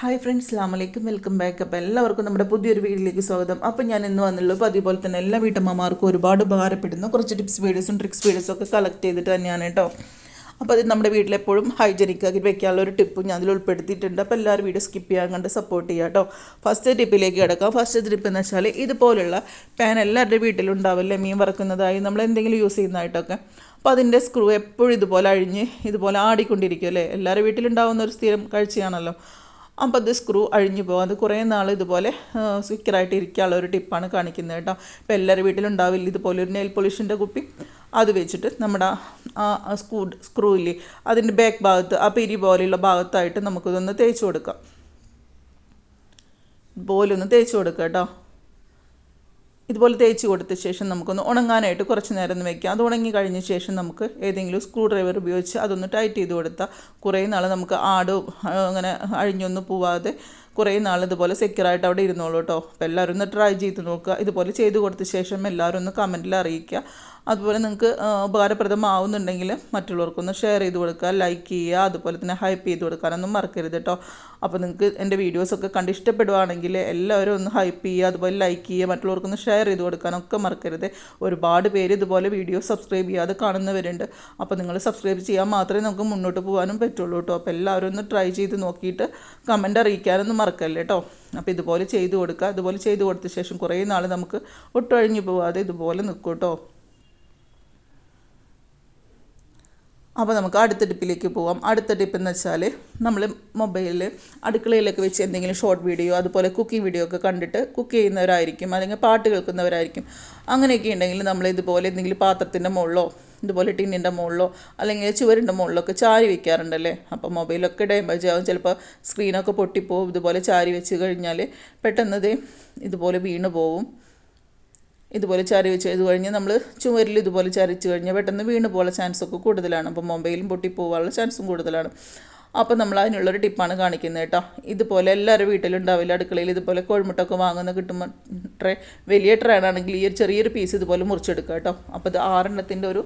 Hi friends അസ്ലാമലൈക്കും welcome back അപ്പം എല്ലാവർക്കും നമ്മുടെ പുതിയൊരു വീഡിയോയിലേക്ക് സ്വാഗതം. അപ്പം ഞാൻ ഇന്ന് വന്നുള്ളൂ അപ്പോൾ അതുപോലെ തന്നെ എല്ലാ വീട്ടമ്മമാർക്കും ഒരുപാട് ഉപകാരപ്പെടുന്ന. കുറച്ച് ടിപ്സ് വീഡിയോസും ട്രിക്സ് വീഡിയോസും ഒക്കെ കളക്ട് ചെയ്തിട്ട് തന്നെയാണ് കേട്ടോ. അപ്പോൾ അത് നമ്മുടെ വീട്ടിലെപ്പോഴും ഹൈജനിക് ആക്കി വെക്കാനുള്ള ഒരു ടിപ്പും ഞാൻ അതിൽ ഉൾപ്പെടുത്തിയിട്ടുണ്ട്. അപ്പോൾ എല്ലാവരും വീഡിയോ സ്കിപ്പ് ചെയ്യാൻ കണ്ട് സപ്പോർട്ട് ചെയ്യുക കേട്ടോ. ഫസ്റ്റ് ടിപ്പിലേക്ക് കിടക്കാം. ഫസ്റ്റ് ടിപ്പ് എന്ന് വെച്ചാൽ ഇതുപോലുള്ള പാൻ എല്ലാവരുടെ വീട്ടിലുണ്ടാവില്ലേ മീൻ വറക്കുന്നതായി നമ്മൾ എന്തെങ്കിലും യൂസ് ചെയ്യുന്നതായിട്ടൊക്കെ. അപ്പോൾ അതിന്റെ സ്ക്രൂ എപ്പോഴും ഇതുപോലെ അഴിഞ്ഞ് ഇതുപോലെ ആടിക്കൊണ്ടിരിക്കും അല്ലേ? എല്ലാവരുടെ വീട്ടിലുണ്ടാവുന്ന ഒരു സ്ഥിരം കാഴ്ചയാണല്ലോ. അപ്പോൾ അത് സ്ക്രൂ അഴിഞ്ഞു പോകും. അത് കുറേ നാൾ ഇതുപോലെ സ്വിക്കറായിട്ട് ഇരിക്കാനുള്ള ഒരു ടിപ്പാണ് കാണിക്കുന്നത് കേട്ടോ. ഇപ്പോൾ എല്ലാവരുടെ വീട്ടിലുണ്ടാവില്ല ഇതുപോലെ ഒരു നെയിൽ പോളിഷിന്റെ കുപ്പി. അത് വെച്ചിട്ട് നമ്മുടെ ആ സ്ക്രൂ സ്ക്രൂ ഇല്ലേ അതിന്റെ ബാക്ക് ഭാഗത്ത് ആ പിരി പോലെയുള്ള ഭാഗത്തായിട്ട് നമുക്കിതൊന്ന് തേച്ച് കൊടുക്കാം. ഇതുപോലെ ഒന്ന് തേച്ച് കൊടുക്കാം കേട്ടോ. ഇതുപോലെ തേച്ച് കൊടുത്ത ശേഷം നമുക്കൊന്ന് ഉണങ്ങാനായിട്ട് കുറച്ച് നേരം ഒന്ന് വെക്കാം. അത് ഉണങ്ങി കഴിഞ്ഞ ശേഷം നമുക്ക് ഏതെങ്കിലും സ്ക്രൂ ഡ്രൈവർ ഉപയോഗിച്ച് അതൊന്ന് ടൈറ്റ് ചെയ്ത് കൊടുത്താൽ കുറേ നാൾ നമുക്ക് ആട് അങ്ങനെ അഴിഞ്ഞൊന്നും പോവാതെ കുറേ നാൾ ഇതുപോലെ സെക്യൂറായിട്ട് അവിടെ ഇരുന്നോളൂ കേട്ടോ അപ്പോൾ എല്ലാവരും ഒന്ന് ട്രൈ ചെയ്ത് നോക്കുക. ഇതുപോലെ ചെയ്ത് കൊടുത്ത ശേഷം എല്ലാവരും ഒന്ന് കമന്റിൽ അറിയിക്കുക. അതുപോലെ നിങ്ങൾക്ക് ഉപകാരപ്രദമാവുന്നുണ്ടെങ്കിൽ മറ്റുള്ളവർക്കൊന്ന് ഷെയർ ചെയ്ത് കൊടുക്കുക ലൈക്ക് ചെയ്യുക അതുപോലെ തന്നെ ഹൈപ്പ് ചെയ്ത് കൊടുക്കാനൊന്നും മറക്കരുത് കേട്ടോ. അപ്പോൾ നിങ്ങൾക്ക് എന്റെ വീഡിയോസൊക്കെ കണ്ട് ഇഷ്ടപ്പെടുവാണെങ്കിൽ എല്ലാവരും ഒന്ന് ഹൈപ്പ് ചെയ്യുക അതുപോലെ ലൈക്ക് ചെയ്യുക മറ്റുള്ളവർക്കൊന്ന് ഷെയർ ചെയ്ത് കൊടുക്കാനൊക്കെ മറക്കരുത്. ഒരുപാട് പേര് ഇതുപോലെ വീഡിയോ സബ്സ്ക്രൈബ് ചെയ്യാതെ കാണുന്നവരുണ്ട്. അപ്പോൾ നിങ്ങൾ സബ്സ്ക്രൈബ് ചെയ്യാൻ മാത്രമേ നമുക്ക് മുന്നോട്ട് പോകാനും പറ്റുള്ളൂ കേട്ടോ. അപ്പോൾ എല്ലാവരും ഒന്ന് ട്രൈ ചെയ്ത് നോക്കിയിട്ട് കമന്റ് അറിയിക്കാനൊന്നും മറക്കല്ലേ കേട്ടോ. അപ്പോൾ ഇതുപോലെ ചെയ്ത് കൊടുക്കുക അതുപോലെ ചെയ്ത് കൊടുത്ത ശേഷം കുറേ നാൾ നമുക്ക് ഒട്ടൊഴിഞ്ഞു പോകാതെ ഇതുപോലെ നിൽക്കും കേട്ടോ. അപ്പോൾ നമുക്ക് അടുത്ത ടിപ്പിലേക്ക് പോവാം. അടുത്ത ടിപ്പ് എന്ന് വെച്ചാൽ നമ്മൾ മൊബൈലിൽ അടുക്കളയിലൊക്കെ വെച്ച് എന്തെങ്കിലും ഷോർട്ട് വീഡിയോ അതുപോലെ കുക്കിംഗ് വീഡിയോ ഒക്കെ കണ്ടിട്ട് കുക്ക് ചെയ്യുന്നവരായിരിക്കും അല്ലെങ്കിൽ പാട്ട് കേൾക്കുന്നവരായിരിക്കും. അങ്ങനെയൊക്കെ ഉണ്ടെങ്കിൽ നമ്മൾ ഇതുപോലെ എന്തെങ്കിലും പാത്രത്തിന്റെ മുകളിലോ ഇതുപോലെ ടിന്നിന്റെ മുകളിലോ അല്ലെങ്കിൽ ചുവരിന്റെ മുകളിലോ ഒക്കെ ചാരി വെക്കാറുണ്ടല്ലേ? അപ്പോൾ മൊബൈലൊക്കെ ഡാമേജ് ആവും. ചിലപ്പോൾ സ്ക്രീനൊക്കെ പൊട്ടിപ്പോവും. ഇതുപോലെ ചാരി വെച്ച് കഴിഞ്ഞാൽ പെട്ടെന്നത് ഇതുപോലെ വീണ് പോവും. ഇതുപോലെ ചാരി വെച്ച് ഇത് കഴിഞ്ഞ് നമ്മൾ ചുമരിൽ ഇതുപോലെ ചരിച്ച് കഴിഞ്ഞാൽ പെട്ടെന്ന് വീണ് ചാൻസ് ഒക്കെ കൂടുതലാണ്. അപ്പോൾ മൊബൈലും പൊട്ടിപ്പോകാനുള്ള ചാൻസും കൂടുതലാണ്. അപ്പോൾ നമ്മൾ അതിനുള്ളൊരു ടിപ്പാണ് കാണിക്കുന്നത് കേട്ടോ. ഇതുപോലെ എല്ലാവരും വീട്ടിലുണ്ടാവില്ല. അടുക്കളയിൽ ഇതുപോലെ കോഴിമുട്ടൊക്കെ വാങ്ങുന്ന കിട്ടുമ്പോൾ ട്രേ വലിയ ട്രേ ആണെങ്കിൽ ഈ ഒരു ചെറിയൊരു പീസ് ഇതുപോലെ മുറിച്ചെടുക്കുക കേട്ടോ. അപ്പോൾ ഇത് ആറെണ്ണത്തിന്റെ ഒരു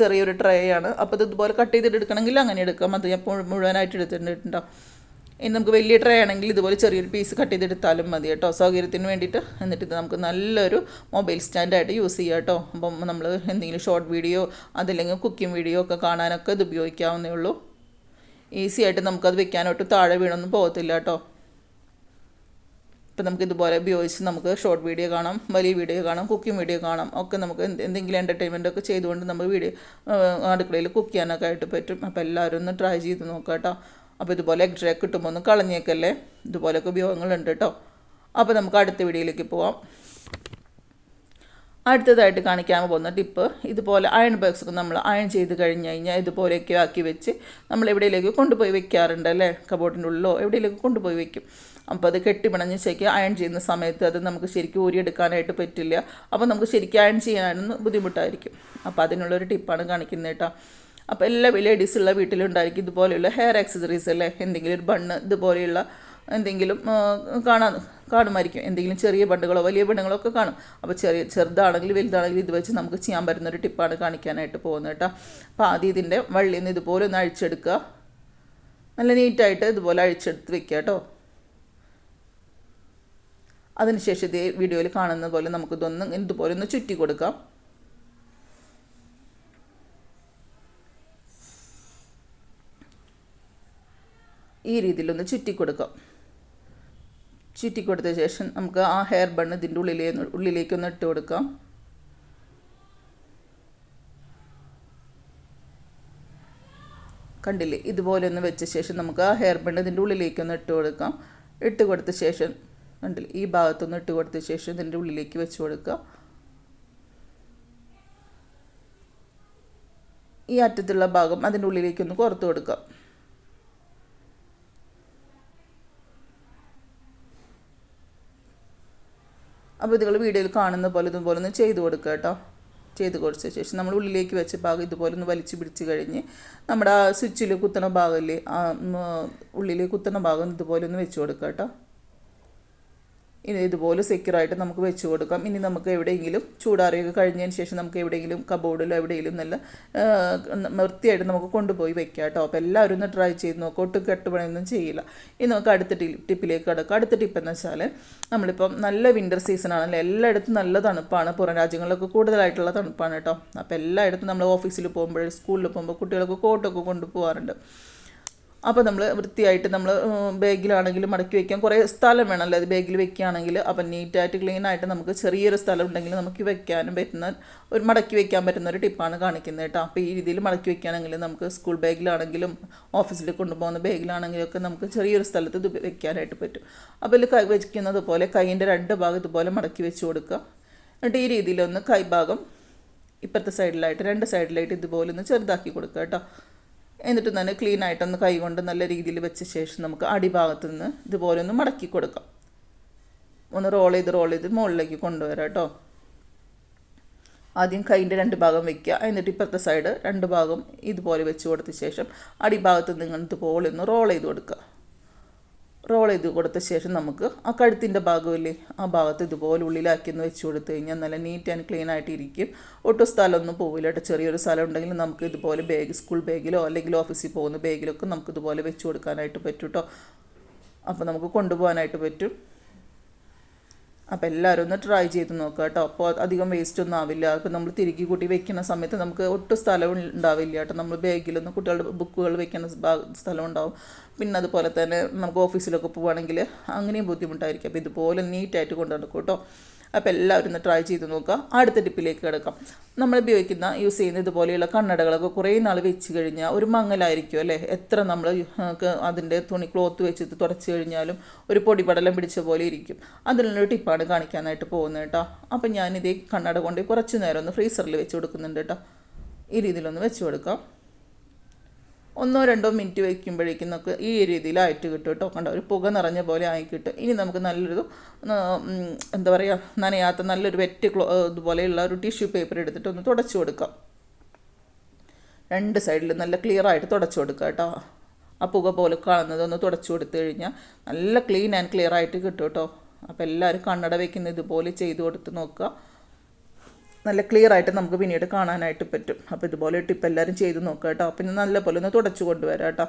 ചെറിയൊരു ട്രേ ആണ്. അപ്പോൾ ഇത് ഇതുപോലെ കട്ട് ചെയ്തിട്ട് എടുക്കണമെങ്കിൽ അങ്ങനെ എടുക്കാം. അത് ഞാൻ മുഴുവനായിട്ട് എടുത്തിട്ടുണ്ടോ ഇനി നമുക്ക് വലിയ ട്രേ ആണെങ്കിൽ ഇതുപോലെ ചെറിയൊരു പീസ് കട്ട് ചെയ്തെടുത്താലും മതി കേട്ടോ. സൗകര്യത്തിന് വേണ്ടിയിട്ട്. എന്നിട്ട് ഇത് നമുക്ക് നല്ലൊരു മൊബൈൽ സ്റ്റാൻഡായിട്ട് യൂസ് ചെയ്യാം കേട്ടോ. അപ്പം നമ്മൾ എന്തെങ്കിലും ഷോർട്ട് വീഡിയോ അതല്ലെങ്കിൽ കുക്കിംഗ് വീഡിയോ ഒക്കെ കാണാനൊക്കെ ഇത് ഉപയോഗിക്കാവുന്നേ ഉള്ളൂ. ഈസി ആയിട്ട് നമുക്കത് വെക്കാനോട്ട് താഴെ വീണൊന്നും പോകത്തില്ല കേട്ടോ. ഇപ്പം നമുക്ക് ഇതുപോലെ ഉപയോഗിച്ച് നമുക്ക് ഷോർട്ട് വീഡിയോ കാണാം വലിയ വീഡിയോ കാണാം കുക്കിംഗ് വീഡിയോ കാണാം. ഒക്കെ നമുക്ക് എന്തെങ്കിലും എന്റർടൈൻമെന്റ് ഒക്കെ ചെയ്തുകൊണ്ട് നമുക്ക് വീഡിയോ അടുക്കളയിൽ കുക്ക് ചെയ്യാനൊക്കെ ആയിട്ട് പറ്റും. അപ്പോൾ എല്ലാവരും ഒന്ന് ട്രൈ ചെയ്ത് നോക്കാം കേട്ടോ. അപ്പോൾ ഇതുപോലെ എക്സ്ട്രാ കിട്ടുമ്പോൾ ഒന്ന് കളഞ്ഞേക്കല്ലേ? ഇതുപോലെയൊക്കെ ഉപയോഗങ്ങളുണ്ട് കേട്ടോ അപ്പോൾ നമുക്ക് അടുത്ത വീഡിയോയിലേക്ക് പോവാം. അടുത്തതായിട്ട് കാണിക്കാൻ പോകുന്ന ടിപ്പ് ഇതുപോലെ അയൺ ബോക്സ് ഒക്കെ നമ്മൾ അയൺ ചെയ്ത് കഴിഞ്ഞ് കഴിഞ്ഞാൽ ഇതുപോലെയൊക്കെ ആക്കി വെച്ച് നമ്മൾ എവിടെയിലേക്ക് കൊണ്ടുപോയി വെക്കാറുണ്ട് അല്ലേ? കബോർഡിന്റെ ഉള്ളിലോ എവിടെയിലേക്ക് കൊണ്ടുപോയി വെക്കും. അപ്പോൾ അത് കെട്ടിപ്പിണഞ്ഞ് ശരിക്ക് അയൺ ചെയ്യുന്ന സമയത്ത് അത് നമുക്ക് ശരിക്കും ഊരിയെടുക്കാനായിട്ട് പറ്റില്ല. അപ്പോൾ നമുക്ക് ശരിക്കും അയൺ ചെയ്യാനൊന്നും ബുദ്ധിമുട്ടായിരിക്കും. അപ്പോൾ അതിനുള്ളൊരു ടിപ്പാണ് കാണിക്കുന്നത് കേട്ടോ. അപ്പോൾ എല്ലാ ലേഡീസുള്ള വീട്ടിലുണ്ടായിരിക്കും ഇതുപോലെയുള്ള ഹെയർ ആക്സസറീസ് അല്ലേ? എന്തെങ്കിലും ഒരു ബണ്ണ് ഇതുപോലെയുള്ള എന്തെങ്കിലും കാണാൻ കാണുമായിരിക്കും. എന്തെങ്കിലും ചെറിയ ബണ്ടുകളോ വലിയ ബണ്ടുകളോ ഒക്കെ കാണും. അപ്പോൾ ചെറിയ ചെറുതാണെങ്കിലും വലുതാണെങ്കിലും ഇത് വെച്ച് നമുക്ക് ചെയ്യാൻ പറ്റുന്ന ഒരു ടിപ്പാണ് കാണിക്കാനായിട്ട് പോകുന്നത് കേട്ടോ. അപ്പോൾ ആദ്യം ഇതിന്റെ വള്ളിയിൽ നിന്ന് ഇതുപോലെ ഒന്ന് അഴിച്ചെടുക്കുക. നല്ല നീറ്റായിട്ട് ഇതുപോലെ അഴിച്ചെടുത്ത് വെക്കുക കേട്ടോ. അതിനുശേഷം ഇതേ വീഡിയോയിൽ കാണുന്ന പോലെ നമുക്കിതൊന്ന് ഇതുപോലെ ഒന്ന് ചുറ്റി കൊടുക്കാം. ഈ രീതിയിലൊന്ന് ചുറ്റി കൊടുക്കാം ചുറ്റി കൊടുത്ത ശേഷം നമുക്ക് ആ ഹെയർ ബണ്ണ് ഇതിന്റെ ഉള്ളിലേ ഉള്ളിലേക്കൊന്ന് ഇട്ട് കൊടുക്കാം. കണ്ടില്ലേ? ഇതുപോലെ ഒന്ന് വെച്ച ശേഷം നമുക്ക് ആ ഹെയർ ബണ്ണ് ഇതിന്റെ ഉള്ളിലേക്കൊന്ന് ഇട്ട് കൊടുക്കാം. ഇട്ട് കൊടുത്ത ശേഷം കണ്ടില്ലേ? ഈ ഭാഗത്തൊന്ന് ഇട്ട് കൊടുത്ത ശേഷം ഇതിന്റെ ഉള്ളിലേക്ക് വെച്ച് കൊടുക്കുക. ഈ അറ്റത്തുള്ള ഭാഗം അതിന്റെ ഉള്ളിലേക്കൊന്ന് കുറത്ത് കൊടുക്കാം അപ്പോൾ ഇതുകൾ വീഡിയോയിൽ കാണുന്ന പോലെ ഇതുപോലെ ഒന്ന് ചെയ്ത് കൊടുക്കുക കേട്ടോ. ചെയ്ത് കൊടുത്ത ശേഷം നമ്മൾ ഉള്ളിലേക്ക് വെച്ച ഭാഗം ഇതുപോലെ ഒന്ന് വലിച്ചു പിടിച്ച് കഴിഞ്ഞ് നമ്മുടെ ആ സ്വിച്ചിൽ കുത്തണ ഭാഗമല്ലേ ആ ഉള്ളിൽ കുത്തണ ഭാഗം ഇതുപോലെ ഒന്ന് വെച്ച് കൊടുക്കുക കേട്ടോ. ഇനി ഇതുപോലെ സെക്യൂറായിട്ട് നമുക്ക് വെച്ച് കൊടുക്കാം. ഇനി നമുക്ക് എവിടെയെങ്കിലും ചൂടാറിയൊക്കെ കഴിഞ്ഞതിന് ശേഷം നമുക്ക് എവിടെയെങ്കിലും കബോർഡിലോ എവിടെയെങ്കിലും നല്ല വൃത്തിയായിട്ട് നമുക്ക് കൊണ്ടുപോയി വെക്കാം കേട്ടോ. അപ്പോൾ എല്ലാവരും ഒന്ന് ട്രൈ ചെയ്ത് നോക്കാം. ഒട്ടും കെട്ടുപണിയൊന്നും ചെയ്യില്ല. ഇനി നമുക്ക് അടുത്ത ടിപ്പിലേക്ക് കിടക്കാം. അടുത്ത ടിപ്പ് എന്ന് വെച്ചാൽ നമ്മളിപ്പം നല്ല വിന്റർ സീസൺ ആണല്ലോ? എല്ലായിടത്തും നല്ല തണുപ്പാണ്. പുറം രാജ്യങ്ങളിലൊക്കെ കൂടുതലായിട്ടുള്ള തണുപ്പാണ് കേട്ടോ. അപ്പോൾ എല്ലായിടത്തും നമ്മൾ ഓഫീസിൽ പോകുമ്പോൾ സ്കൂളിൽ പോകുമ്പോൾ കുട്ടികൾക്ക് കോട്ടൊക്കെ കൊണ്ടുപോകാറുണ്ട് അപ്പോൾ നമ്മൾ വൃത്തിയായിട്ട് നമ്മൾ ബാഗിലാണെങ്കിലും മടക്കി വയ്ക്കാൻ കുറേ സ്ഥലം വേണമല്ലോ. അത് ബാഗിൽ വെക്കുകയാണെങ്കിൽ അപ്പം നീറ്റായിട്ട് ക്ലീൻ ആയിട്ട് നമുക്ക് ചെറിയൊരു സ്ഥലം ഉണ്ടെങ്കിൽ നമുക്ക് വെക്കാനും പറ്റുന്ന ഒരു മടക്കി വെക്കാൻ പറ്റുന്ന ഒരു ടിപ്പാണ് കാണിക്കുന്നത് കേട്ടോ. അപ്പോൾ ഈ രീതിയിൽ മടക്കി വെക്കുകയാണെങ്കിൽ നമുക്ക് സ്കൂൾ ബാഗിലാണെങ്കിലും ഓഫീസിൽ കൊണ്ടുപോകുന്ന ബാഗിലാണെങ്കിലും ഒക്കെ നമുക്ക് ചെറിയൊരു സ്ഥലത്ത് ഇത് വെക്കാനായിട്ട് പറ്റും. അപ്പോൾ കൈ വയ്ക്കുന്നത് പോലെ കൈയിന്റെ രണ്ട് ഭാഗം ഇതുപോലെ മടക്കി വെച്ച് കൊടുക്കുക. എന്നിട്ട് ഈ രീതിയിലൊന്ന് കൈഭാഗം ഇപ്പുറത്തെ സൈഡിലായിട്ട് രണ്ട് സൈഡിലായിട്ട് ഇതുപോലെ ഒന്ന് ചെറുതാക്കി കൊടുക്കുക കേട്ടോ. എന്നിട്ട് തന്നെ ക്ലീൻ ആയിട്ടൊന്ന് കൈകൊണ്ട് നല്ല രീതിയിൽ വെച്ച ശേഷം നമുക്ക് അടിഭാഗത്ത് നിന്ന് ഇതുപോലെ ഒന്ന് മടക്കി കൊടുക്കാം. ഒന്ന് റോൾ ചെയ്ത് റോൾ ചെയ്ത് മുകളിലേക്ക് കൊണ്ടുവരാം കേട്ടോ. ആദ്യം കൈന്റെ രണ്ട് ഭാഗം വെക്കുക. എന്നിട്ട് ഇപ്പുറത്തെ സൈഡ് രണ്ട് ഭാഗം ഇതുപോലെ വെച്ച് കൊടുത്ത ശേഷം അടിഭാഗത്ത് നിങ്ങൾ ഇതുപോലെ ഒന്ന് റോൾ ചെയ്ത് കൊടുക്കുക. ചെയ്ത് കൊടുത്ത ശേഷം നമുക്ക് ആ കഴുത്തിന്റെ ഭാഗമില്ലേ ആ ഭാഗത്ത് ഇതുപോലെ ഉള്ളിലാക്കി ഒന്ന് വെച്ച് കൊടുത്തു കഴിഞ്ഞാൽ നല്ല നീറ്റ് ആൻഡ് ക്ലീൻ ആയിട്ട് ഇരിക്കും ഒട്ടും സ്ഥലമൊന്നും പോവില്ല കേട്ടോ. ചെറിയൊരു സ്ഥലം ഉണ്ടെങ്കിൽ നമുക്ക് ഇതുപോലെ ബാഗ് സ്കൂൾ ബാഗിലോ അല്ലെങ്കിൽ ഓഫീസിൽ പോകുന്ന ബാഗിലൊക്കെ നമുക്ക് ഇതുപോലെ വെച്ച് കൊടുക്കാനായിട്ട് പറ്റും കേട്ടോ. അപ്പോൾ നമുക്ക് കൊണ്ടുപോകാനായിട്ട് പറ്റും. അപ്പോൾ എല്ലാവരും ഒന്ന് ട്രൈ ചെയ്ത് നോക്കുക കേട്ടോ. അപ്പോൾ അധികം വേസ്റ്റ് ഒന്നും ആവില്ല. അപ്പോൾ നമ്മൾ തിരികെ കൂട്ടി വെക്കുന്ന സമയത്ത് നമുക്ക് ഒട്ടും സ്ഥലം ഉണ്ടാവില്ല കേട്ടോ. നമ്മൾ ബാഗിലൊന്നും കുട്ടികളുടെ ബുക്കുകൾ വെക്കുന്ന സ്ഥലം ഉണ്ടാവും പിന്നെ അതുപോലെ തന്നെ നമുക്ക് ഓഫീസിലൊക്കെ പോവുകയാണെങ്കിൽ അങ്ങനെയും ബുദ്ധിമുട്ടായിരിക്കും. അപ്പോൾ ഇതുപോലെ നീറ്റായിട്ട് കൊണ്ടു നടക്കും കേട്ടോ. അപ്പോൾ എല്ലാവരും ഒന്ന് ട്രൈ ചെയ്ത് നോക്കുക. അടുത്ത ടിപ്പിലേക്ക് കിടക്കാം. നമ്മൾ ഉപയോഗിക്കുന്ന യൂസ് ചെയ്യുന്ന ഇതുപോലെയുള്ള കണ്ണടകളൊക്കെ കുറേ നാൾ വെച്ച് കഴിഞ്ഞാൽ ഒരു മങ്ങലായിരിക്കും അല്ലേ? എത്ര നമ്മൾ അതിന്റെ തുണി ക്ലോത്ത് വെച്ചിട്ട് തുടച്ച് കഴിഞ്ഞാലും ഒരു പൊടിപടലം പിടിച്ച പോലെ ഇരിക്കും. അതിനുള്ളൊരു ടിപ്പാണ് കാണിക്കാനായിട്ട് പോകുന്നത് കേട്ടോ. അപ്പം ഞാനിതേ കണ്ണട കൊണ്ട് കുറച്ച് നേരം ഒന്ന് ഫ്രീസറിൽ വെച്ച് കൊടുക്കുന്നുണ്ട് കേട്ടോ. ഈ രീതിയിലൊന്ന് വെച്ച് കൊടുക്കാം. ഒന്നോ രണ്ടോ മിനിറ്റ് വയ്ക്കുമ്പോഴേക്കും നമുക്ക് ഈ രീതിയിലായിട്ട് കിട്ടും കേട്ടോ. കണ്ടോ ഒരു പുക നിറഞ്ഞ പോലെ ആയി കിട്ടും. ഇനി നമുക്ക് നല്ലൊരു എന്താ പറയുക നനയാത്ത നല്ലൊരു വെറ്റ് ക്ലോ ഇതുപോലെയുള്ള ഒരു ടിഷ്യൂ പേപ്പർ എടുത്തിട്ട് ഒന്ന് തുടച്ചു കൊടുക്കാം. രണ്ട് സൈഡിൽ നല്ല ക്ലിയർ ആയിട്ട് തുടച്ചു കൊടുക്കുക കേട്ടോ. ആ പുക പോലെ കാണുന്നത് ഒന്ന് തുടച്ചു കൊടുത്തു കഴിഞ്ഞാൽ നല്ല ക്ലീൻ ആൻഡ് ക്ലിയർ ആയിട്ട് കിട്ടും കേട്ടോ. അപ്പോൾ എല്ലാവരും കണ്ണട വയ്ക്കുന്ന ഇതുപോലെ ചെയ്ത് കൊടുത്ത് നോക്കുക. നല്ല ക്ലിയർ ആയിട്ട് നമുക്ക് പിന്നീട് കാണാനായിട്ട് പറ്റും. അപ്പോൾ ഇതുപോലെ ടിപ്പ് എല്ലാവരും ചെയ്ത് നോക്കുക കേട്ടോ. പിന്നെ നല്ലപോലെ ഒന്ന് തുടച്ചു കൊണ്ടുവരാം കേട്ടോ.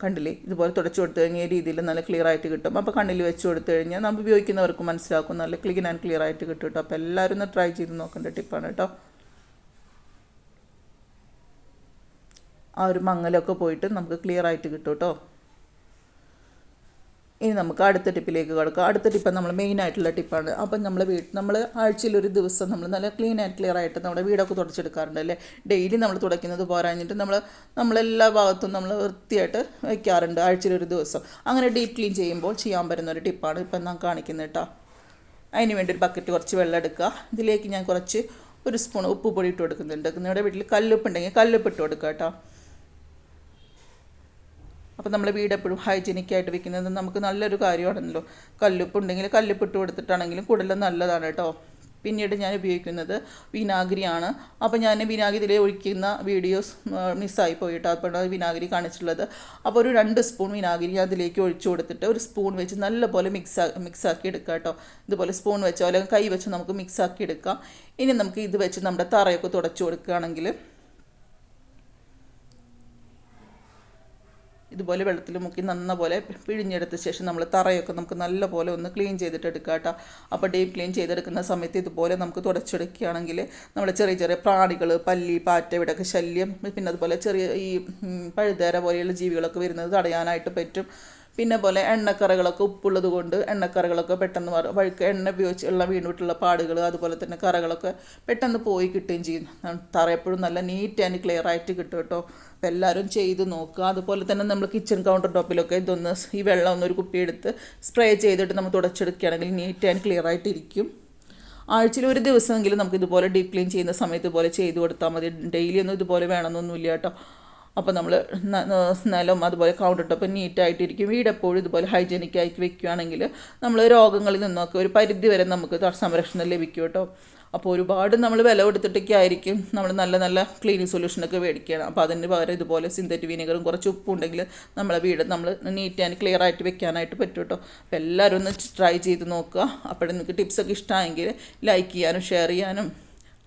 കണ്ടില്ലേ? ഇതുപോലെ തുടച്ചു കൊടുത്തു കഴിഞ്ഞാൽ രീതിയിൽ നല്ല ക്ലിയർ ആയിട്ട് കിട്ടും. അപ്പോൾ കണ്ണിൽ വെച്ച് കൊടുത്തു കഴിഞ്ഞാൽ നമ്മൾ ഉപയോഗിക്കുന്നവർക്ക് മനസ്സിലാക്കും. നല്ല ക്ലീൻ ആൻഡ് ക്ലിയർ ആയിട്ട് കിട്ടും കേട്ടോ. അപ്പോൾ എല്ലാവരും ഒന്ന് ട്രൈ ചെയ്ത് നോക്കേണ്ട ടിപ്പാണ് കേട്ടോ. ആ ഒരു മങ്ങലൊക്കെ പോയിട്ട് നമുക്ക് ക്ലിയർ ആയിട്ട് കിട്ടും കേട്ടോ ഇനി നമുക്ക് അടുത്ത ടിപ്പിലേക്ക് കിടക്കാം. അടുത്ത ടിപ്പ് നമ്മൾ മെയിൻ ആയിട്ടുള്ള ടിപ്പാണ് അപ്പം നമ്മൾ വീട്ടിൽ നമ്മൾ ആഴ്ചയിൽ ഒരു ദിവസം നമ്മൾ നല്ല ക്ലീൻ ആൻഡ് ക്ലിയർ ആയിട്ട് നമ്മുടെ വീടൊക്കെ തുടച്ചെടുക്കാറുണ്ട് അല്ലേ? ഡെയിലി നമ്മൾ തുടയ്ക്കുന്നത് പോരാഞ്ഞിട്ട് നമ്മൾ നമ്മളെല്ലാ ഭാഗത്തും നമ്മൾ വൃത്തിയായിട്ട് വയ്ക്കാറുണ്ട് ആഴ്ചയിൽ ഒരു ദിവസം. അങ്ങനെ ഡീപ്പ് ക്ലീൻ ചെയ്യുമ്പോൾ ചെയ്യാൻ പറ്റുന്ന ഒരു ടിപ്പാണ് ഇപ്പം ഞാൻ കാണിക്കുന്നത് കേട്ടോ അതിന് വേണ്ടി ഒരു ബക്കറ്റ് കുറച്ച് വെള്ളം എടുക്കുക. ഇതിലേക്ക് ഞാൻ കുറച്ച് ഒരു സ്പൂൺ ഉപ്പ് പൊടി ഇട്ട് കൊടുക്കുന്നുണ്ട്. നിങ്ങളുടെ വീട്ടിൽ കല്ലുപ്പ് ഉണ്ടെങ്കിൽ കല്ലുപ്പ് ഇട്ട് കൊടുക്കുക കേട്ടോ അപ്പോൾ നമ്മൾ വീട് എപ്പോഴും ഹൈജീനിക് ആയിട്ട് വെക്കുന്നത് നമുക്ക് നല്ലൊരു കാര്യമാണല്ലോ. കല്ലുപ്പ് ഉണ്ടെങ്കിൽ കല്ലുപ്പ് ഇട്ട് കൊടുത്തിട്ടാണെങ്കിലും കൂടുതലും നല്ലതാണ് കേട്ടോ. പിന്നീട് ഞാൻ ഉപയോഗിക്കുന്നത് വിനാഗിരിയാണ്. അപ്പോൾ ഞാൻ വിനാഗിരിയിൽ ഒഴിക്കുന്ന വീഡിയോസ് മിസ്സായി പോയിട്ട്. അപ്പോൾ വിനാഗിരി കാണിച്ചിട്ടുള്ളത്. അപ്പോൾ ഒരു രണ്ട് സ്പൂൺ വിനാഗിരി അതിലേക്ക് ഒഴിച്ചു കൊടുത്തിട്ട് ഒരു സ്പൂൺ വെച്ച് നല്ലപോലെ മിക്സ് മിക്സ് ആക്കി എടുക്കുക കേട്ടോ. ഇതുപോലെ സ്പൂൺ വെച്ചോ അല്ലെങ്കിൽ കൈ വെച്ച് നമുക്ക് മിക്സ് ആക്കി എടുക്കാം. ഇനി നമുക്ക് ഇത് വെച്ച് നമ്മുടെ തറയൊക്കെ തുടച്ചു കൊടുക്കുകയാണെങ്കിൽ ഇതുപോലെ വെള്ളത്തിൽ മുക്കി നന്ന പോലെ പിഴിഞ്ഞെടുത്ത ശേഷം നമ്മൾ തറയൊക്കെ നമുക്ക് നല്ല പോലെ ഒന്ന് ക്ലീൻ ചെയ്തിട്ട് എടുക്കുക കേട്ടോ അപ്പോൾ ഡീപ്പ് ക്ലീൻ ചെയ്തെടുക്കുന്ന സമയത്ത് ഇതുപോലെ നമുക്ക് തുടച്ചെടുക്കുകയാണെങ്കിൽ നമ്മൾ ചെറിയ ചെറിയ പ്രാണികൾ പല്ലി പാറ്റ ഇവിടെയൊക്കെ ശല്യം പിന്നെ അതുപോലെ ചെറിയ ഈ പഴുതേര പോലെയുള്ള ജീവികളൊക്കെ വരുന്നത് തടയാനായിട്ട് പറ്റും. പിന്നെ പോലെ എണ്ണക്കറകളൊക്കെ ഉപ്പുള്ളത് കൊണ്ട് എണ്ണക്കറകളൊക്കെ പെട്ടെന്ന് വഴുക്ക് എണ്ണ ഉപയോഗിച്ച് ഉള്ള വീണിട്ടുള്ള പാടുകൾ അതുപോലെ തന്നെ കറകളൊക്കെ പെട്ടെന്ന് പോയി കിട്ടുകയും ചെയ്യും. തറ എപ്പോഴും നല്ല നീറ്റ് ആൻഡ് ക്ലിയർ ആയിട്ട് കിട്ടും കേട്ടോ. അപ്പോൾ എല്ലാവരും ചെയ്ത് നോക്കുക. അതുപോലെ തന്നെ നമ്മൾ കിച്ചൺ കൗണ്ടർ ടോപ്പിലൊക്കെ ഇതൊന്ന് ഈ വെള്ളം ഒന്നൊരു കുപ്പിയെടുത്ത് സ്പ്രേ ചെയ്തിട്ട് നമ്മൾ തുടച്ചെടുക്കുകയാണെങ്കിൽ നീറ്റ് ആൻഡ് ക്ലിയർ ആയിട്ടിരിക്കും. ആഴ്ചയിൽ ഒരു ദിവസമെങ്കിലും നമുക്ക് ഇതുപോലെ ഡീപ് ക്ലീൻ ചെയ്യുന്ന സമയത്ത് ഇതുപോലെ ചെയ്ത് കൊടുത്താൽ മതി. ഡെയിലി ഒന്നും ഇതുപോലെ വേണമെന്നൊന്നുമില്ല കേട്ടോ. അപ്പോൾ നമ്മൾ നിലം അതുപോലെ കൗണ്ടർ ടോപ്പ് നീറ്റായിട്ടിരിക്കും വീട് എപ്പോഴും ഇതുപോലെ ഹൈജീനിക് ആയിട്ട് വെക്കുകയാണെങ്കിൽ നമ്മൾ രോഗങ്ങളിൽ നിന്നൊക്കെ ഒരു പരിധി വരെ നമുക്ക് സംരക്ഷണം ലഭിക്കും കേട്ടോ. അപ്പോൾ ഒരുപാട് നമ്മൾ വില കൊടുത്തിട്ടൊക്കെ ആയിരിക്കും നമ്മൾ നല്ല നല്ല ക്ലീനിങ് സൊല്യൂഷനൊക്കെ മേടിക്കണം അപ്പോൾ അതിന് പകരം ഇതുപോലെ സിന്തറ്റിക് വിനീഗറും കുറച്ച് ഉപ്പും ഉണ്ടെങ്കിൽ നമ്മളെ വീട് നമ്മൾ നീറ്റ് ആൻഡ് ക്ലിയർ ആയിട്ട് വെക്കാനായിട്ട് പറ്റും കേട്ടോ. അപ്പോൾ എല്ലാവരും ഒന്ന് ട്രൈ ചെയ്ത് നോക്കുക. അപ്പോൾ നിങ്ങൾക്ക് ടിപ്സൊക്കെ ഇഷ്ടമായെങ്കിൽ ലൈക്ക് ചെയ്യാനും ഷെയർ ചെയ്യാനും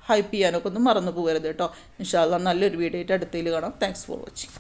ഹൈപ്പ് ചെയ്യാനൊക്കെ ഒന്നും മറന്നു പോകരുത് കേട്ടോ. ഇൻഷാല്ല നല്ലൊരു വീഡിയോ ആയിട്ട് അടുത്തതിൽ കാണാം. Thanks for watching